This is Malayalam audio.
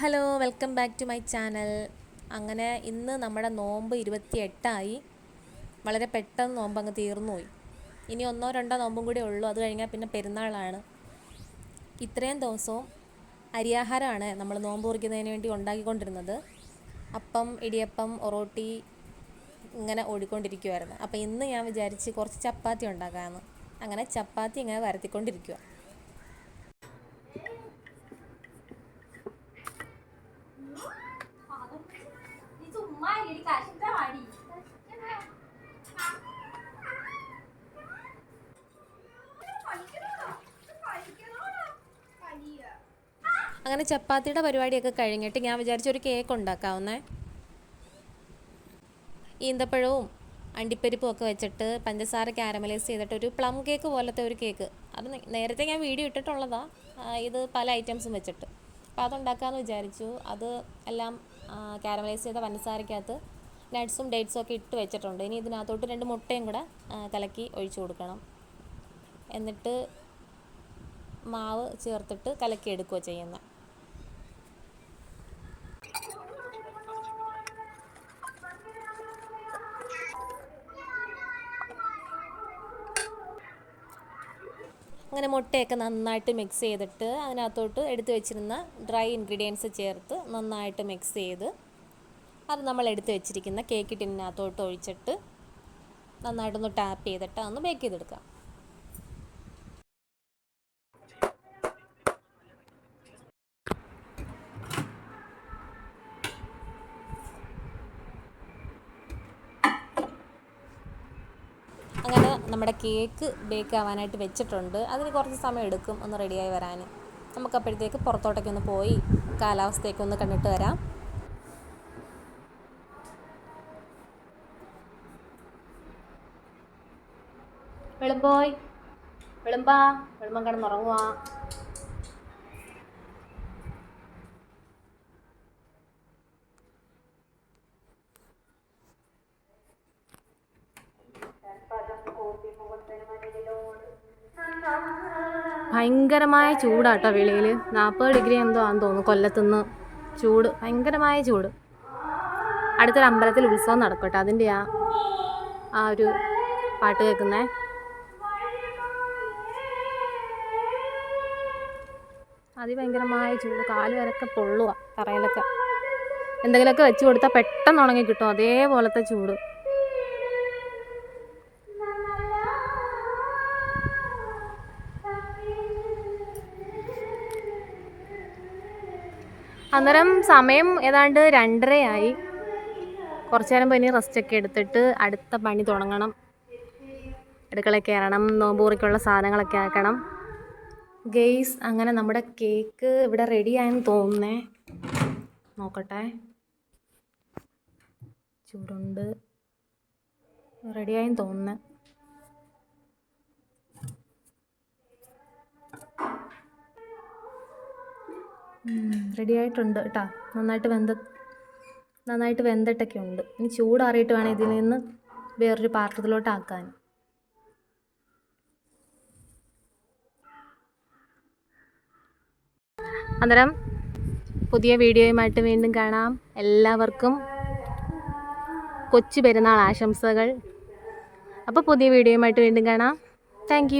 Hello welcome back to my channel അങ്ങനെ ഇന്ന് നമ്മുടെ നോമ്പ് ഇരുപത്തി എട്ടായി വളരെ പെട്ടെന്ന് നോമ്പ് അങ്ങ് തീർന്നുപോയി. ഇനി ഒന്നോ രണ്ടോ നോമ്പും കൂടി ഉള്ളൂ. അത് കഴിഞ്ഞാൽ പിന്നെ പെരുന്നാളാണ്. ഇത്രയും ദിവസവും അരിയാഹാരമാണ് നമ്മൾ നോമ്പ് കുറിക്കുന്നതിന് വേണ്ടി ഉണ്ടാക്കിക്കൊണ്ടിരുന്നത്. അപ്പം ഇടിയപ്പം ഒറോട്ടി ഇങ്ങനെ ഓടിക്കൊണ്ടിരിക്കുമായിരുന്നു അപ്പോൾ ഇന്ന് ഞാൻ വിചാരിച്ച് കുറച്ച് ചപ്പാത്തി ഉണ്ടാക്കാമെന്ന് അങ്ങനെ ചപ്പാത്തി ഇങ്ങനെ വരത്തിക്കൊണ്ടിരിക്കുക അങ്ങനെ ചപ്പാത്തിയുടെ പരിപാടിയൊക്കെ കഴിഞ്ഞിട്ട് ഞാൻ വിചാരിച്ചു ഒരു കേക്ക് ഉണ്ടാക്കാവുന്നേ. ഈന്തപ്പഴവും അണ്ടിപ്പരിപ്പും ഒക്കെ വെച്ചിട്ട് പഞ്ചസാര കാരമലൈസ് ചെയ്തിട്ട് ഒരു പ്ലം കേക്ക് പോലത്തെ ഒരു കേക്ക് അത് നേരത്തെ ഞാൻ വീഡിയോ ഇട്ടിട്ടുള്ളതാണ് ഇത് പല ഐറ്റംസും വെച്ചിട്ട്. അപ്പോൾ അതുണ്ടാക്കാമെന്ന് വിചാരിച്ചു. അത് എല്ലാം കാരമലൈസ് ചെയ്ത പഞ്ചസാരക്കകത്ത് നട്ട്സും ഡേറ്റ്സും ഒക്കെ ഇട്ട് വെച്ചിട്ടുണ്ട്. ഇനി ഇതിനകത്തോട്ട് രണ്ട് മുട്ടയും കൂടെ കലക്കി ഒഴിച്ചു കൊടുക്കണം. എന്നിട്ട് മാവ് ചേർത്തിട്ട് കലക്കി എടുക്കുകയോ ചെയ്യുന്നത് അങ്ങനെ മുട്ടയൊക്കെ നന്നായിട്ട് മിക്സ് ചെയ്തിട്ട് അതിനകത്തോട്ട് എടുത്തു വെച്ചിരുന്ന ഡ്രൈ ഇൻഗ്രീഡിയൻസ് ചേർത്ത് നന്നായിട്ട് മിക്സ് ചെയ്ത് അത് നമ്മൾ എടുത്തു വെച്ചിരിക്കുന്ന കേക്ക് ടിന്നിനകത്തോട്ട് ഒഴിച്ചിട്ട് നന്നായിട്ടൊന്ന് ടാപ്പ് ചെയ്തിട്ട് അതൊന്ന് ബേക്ക് ചെയ്തെടുക്കാം. അങ്ങനെ നമ്മുടെ കേക്ക് ബേക്ക് ആവാനായിട്ട് വെച്ചിട്ടുണ്ട്. അതിന് കുറച്ച് സമയം എടുക്കും ഒന്ന് റെഡിയായി വരാൻ. നമുക്കപ്പോഴത്തേക്ക് പുറത്തോട്ടൊക്കെ ഒന്ന് പോയി കാലാവസ്ഥയൊക്കെ ഒന്ന് കണ്ടിട്ട് വരാം. വെളുമ്പോയ്. വെളുമ്പാ. വെളുമ്പം കിടന്നുറങ്ങുവാ. ഭയങ്കരമായ ചൂടാട്ടോ വെളിയിൽ നാൽപ്പത് ഡിഗ്രി എന്തോ ആണെന്ന് തോന്നുന്നു കൊല്ലത്തുനിന്ന്. ചൂട് ഭയങ്കരമായ ചൂട്. അടുത്തൊരു അമ്പലത്തിൽ ഉത്സവം നടക്കട്ടെ. അതിന്റെ ആ ആ ഒരു പാട്ട് കേൾക്കുന്നേ. അതിഭയങ്കരമായ ചൂട് കാൽ വരൊക്കെ പൊള്ളുക തറയിലൊക്കെ. എന്തെങ്കിലുമൊക്കെ വെച്ച് കൊടുത്താൽ പെട്ടെന്ന് ഉണങ്ങി കിട്ടും അതേപോലത്തെ ചൂട്. അന്നേരം സമയം ഏതാണ്ട് രണ്ടരയായി. കുറച്ചു നേരം പനി റെസ്റ്റ് ഒക്കെ എടുത്തിട്ട് അടുത്ത പണി തുടങ്ങണം. അടുക്കളയിൽ കയറണം നോമ്പൂറിക്കുള്ള സാധനങ്ങളൊക്കെ ആക്കണം. ഗെയ്സ് അങ്ങനെ നമ്മുടെ കേക്ക് ഇവിടെ റെഡി ആയെന്ന് തോന്നുന്നേ. നോക്കട്ടെ. ചൂടുണ്ട്. റെഡിയായെന്ന് തോന്നുന്നു. റെഡി ആയിട്ടുണ്ട് കേട്ടോ നന്നായിട്ട് വെന്ത നന്നായിട്ട് വെന്തിട്ടൊക്കെ ഉണ്ട് ഇനി ചൂടാറിയിട്ട് വേണം ഇതിൽ നിന്ന് വേറൊരു പാത്രത്തിലോട്ട് ആക്കാൻ. അന്നേരം പുതിയ വീഡിയോയുമായിട്ട് വീണ്ടും കാണാം. എല്ലാവർക്കും കൊച്ചു പെരുന്നാൾ ആശംസകൾ. അപ്പോൾ പുതിയ വീഡിയോയുമായിട്ട് വീണ്ടും കാണാം. താങ്ക്